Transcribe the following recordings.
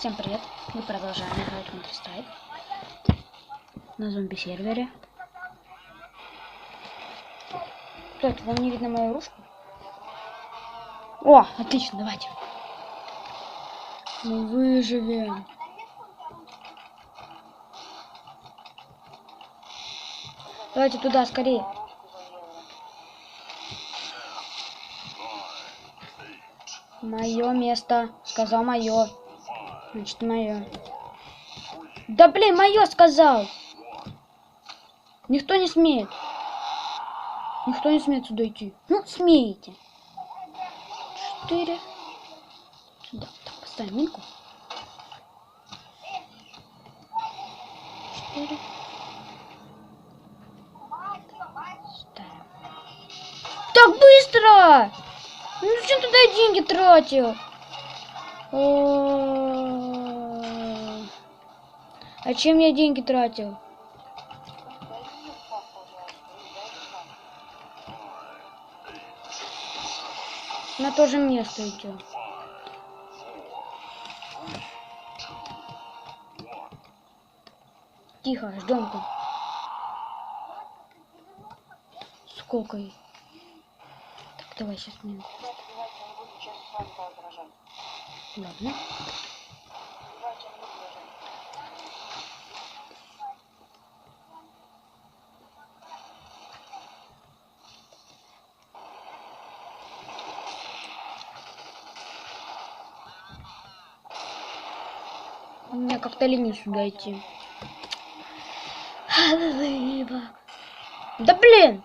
Всем привет! Мы продолжаем играть в Counter Strike на зомби-сервере. Кстати, вам не видно мою ружку? О, отлично, давайте. Мы выживем. Давайте туда, скорее. Мое место. Сказал мое. Значит, мое. Да блин, мое сказал. Никто не смеет. Никто не смеет сюда идти. Ну, смеете. Четыре. Сюда. Так, поставим минку. Четыре. Ставим. Так быстро! Ну зачем туда деньги тратил? О, А чем я деньги тратил? На то же место идем. Тихо, ждем там. Сколько ей? Так, давай сейчас минуту. Ладно. Меня как-то лень сюда идти. Да блин!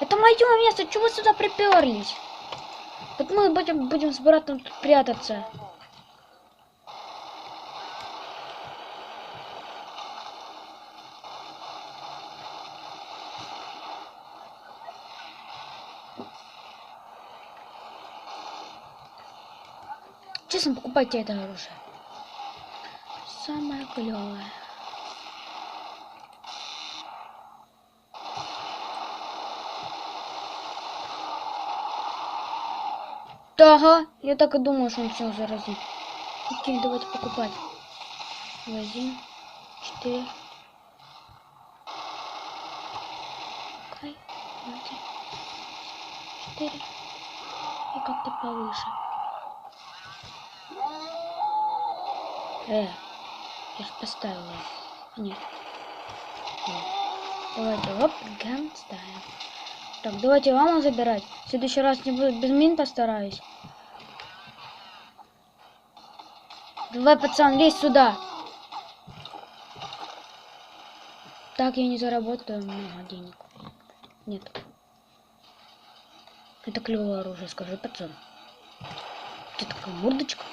Это мое место, чего сюда приперлись? Вот мы будем, будем с братом тут прятаться. Честно, покупайте это оружие. Самое клевое. Да, ага, я так и думал, что он все заразит. Окей, давайте покупать. Магазин. Четыре. Четыре. И как-то повыше. Э, я же поставила. Нет. Вот. Давайте, оп, гам, ставим. Так, давайте ламу забирать. В следующий раз не буду без мин постараюсь. Давай, пацан, лезь сюда. Так я не заработаю много денег. Нет. Это клевое оружие, скажи, пацан. Ты такая мордочка.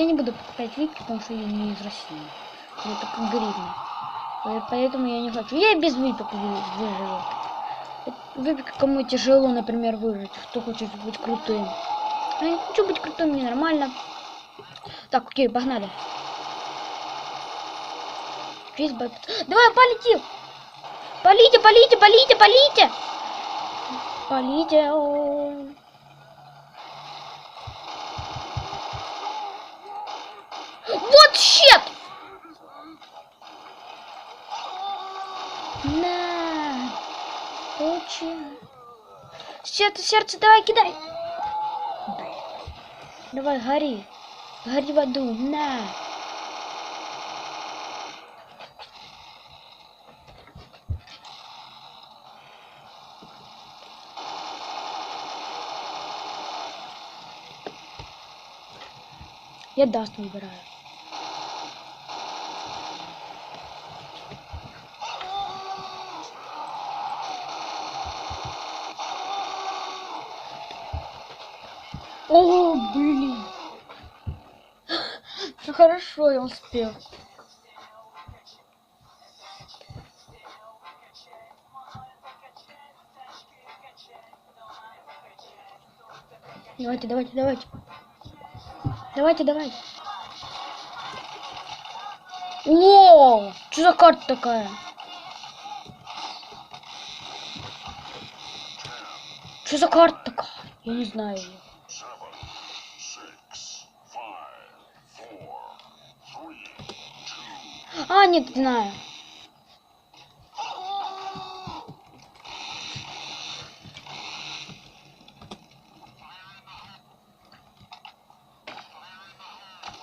Я не буду покупать випки, потому что я не из России. Я только гривны. По- Поэтому я не хочу. Я и без випек вы- выживу. Випек кому тяжело, например, выжить. Кто хочет быть крутым. Я не хочу быть крутым, мне нормально. Так, окей, погнали. Весь бой- Давай, полетим! Полите, полите, полите, полите! Полите. о. Вот щет! На! Получи. Сердце, сердце, давай, кидай! Блин. Давай, гори. Гори в аду. На! Я даст выбираю. О, блин. Ну хорошо, я успел. Давайте, давайте, давайте. Давайте, давайте. Что Что за карта такая? Что за карта такая? Я не знаю ее. А, нет, знаю.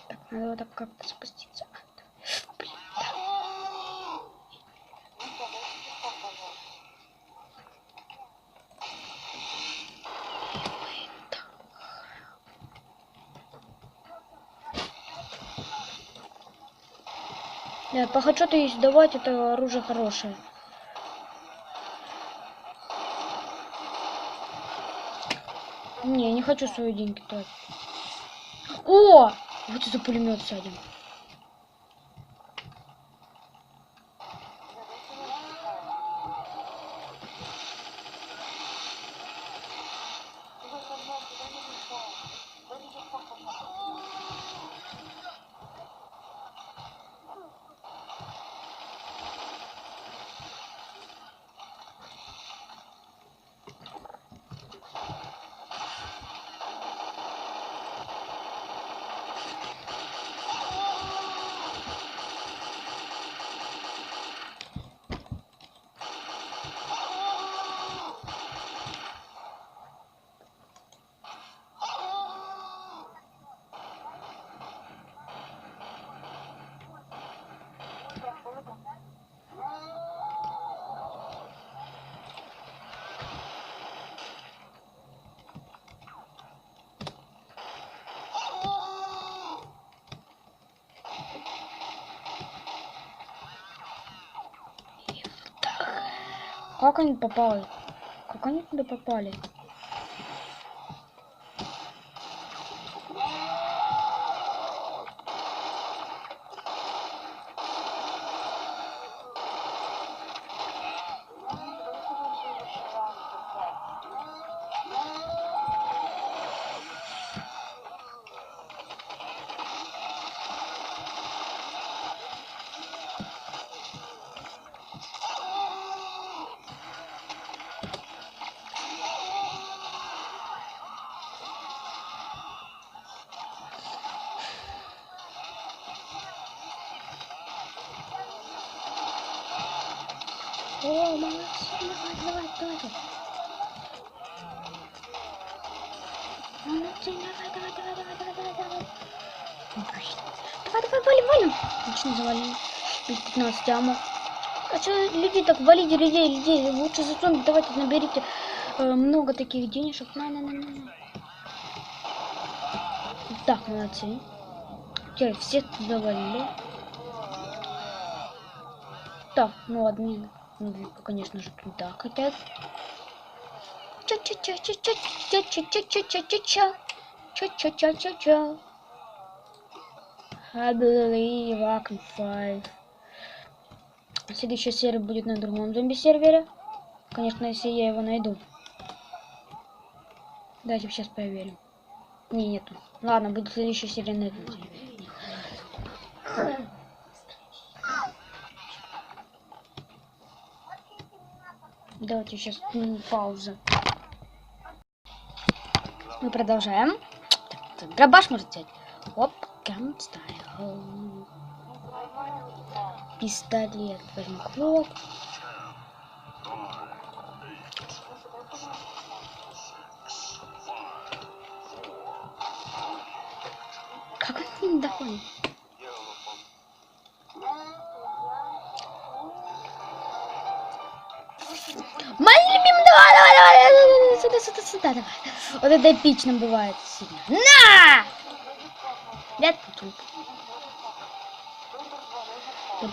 Так, надо вот так как-то спуститься. Да, по хедшоту если давать, это оружие хорошее. Не, не хочу свои деньги тратить. О! Вот это пулемет сядем. Как они попали? Как они туда попали? О, молодцы, давай, давай, давай. Молодцы, давай, давай, давай, давай, давай, давай, давай. Блин. Давай, давай, валим, валим. Отлично завалили. Плюс 15 амmo. А что люди так валите людей, людей? Лучше за зомби давайте наберите э, много таких денежек. На, на, на, на, на. Так, молодцы. Теперь всех завалили. Так, ну админ, ну, конечно же, туда хотят. Ча-ча-ча-ча-ча-ча-ча-ча-ча-ча-ча. Ча-ча-ча-ча-ча. I believe I can fly. Следующая серия будет на другом зомби-сервере. Конечно, если я его найду. Давайте сейчас проверим. Не, нету. Ладно, будет следующая серия на этом сервере. Давайте сейчас пауза. Мы продолжаем. Грабаш может взять. Оп, Style. Пистолет возьму клоп. Как он ним доходит? Сюда, сюда, сюда, давай. Вот это эпично бывает сильно. На! Я тут.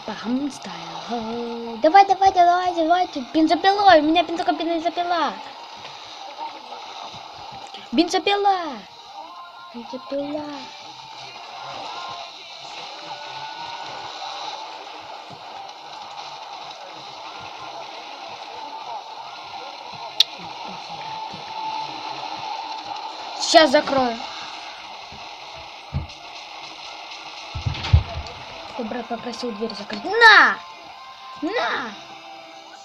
Бам, стайл. Давай, давай, давай, давай, бензопилой, у меня бензопила. Бензопила. Бензопила. Сейчас закрою. Ты, брат, попросил дверь закрыть. На!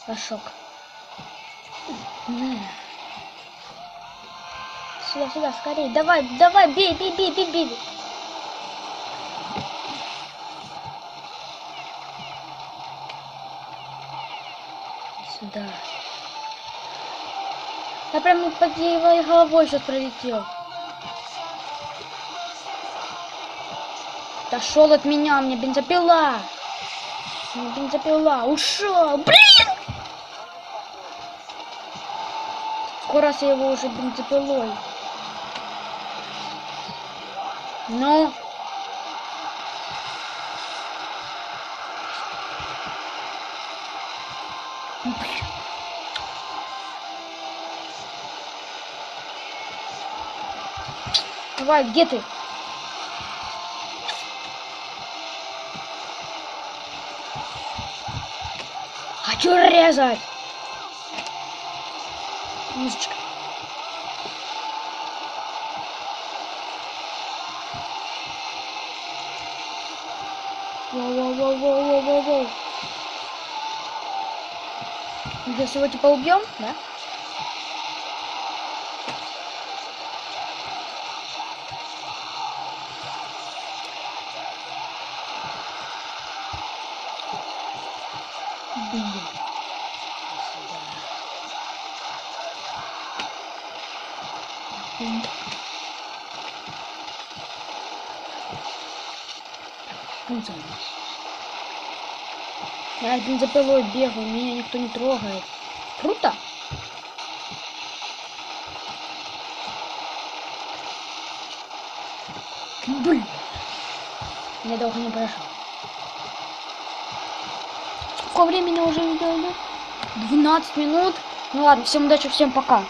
Ошок. Не. Сюда, сюда, скорее. Давай, давай, бей, бей, бей, бей, бей. Сюда. Я прям под его головой сейчас пролетел. Дошел от меня, мне бензопила. Мне бензопила. Ушел. Блин! Скоро я его уже бензопилой. Ну. Ну, Давай, где ты? Хочу резать. Музычка. Воу-воу-воу-воу-воу-воу. Сейчас его типа убьем, да? Блин. Бензон. Я с бензопилой бегаю, меня никто не трогает. Круто? Блин. Я долго не прошел. Сколько времени уже видео идет? 12 минут. Ну ладно, всем удачи, всем пока.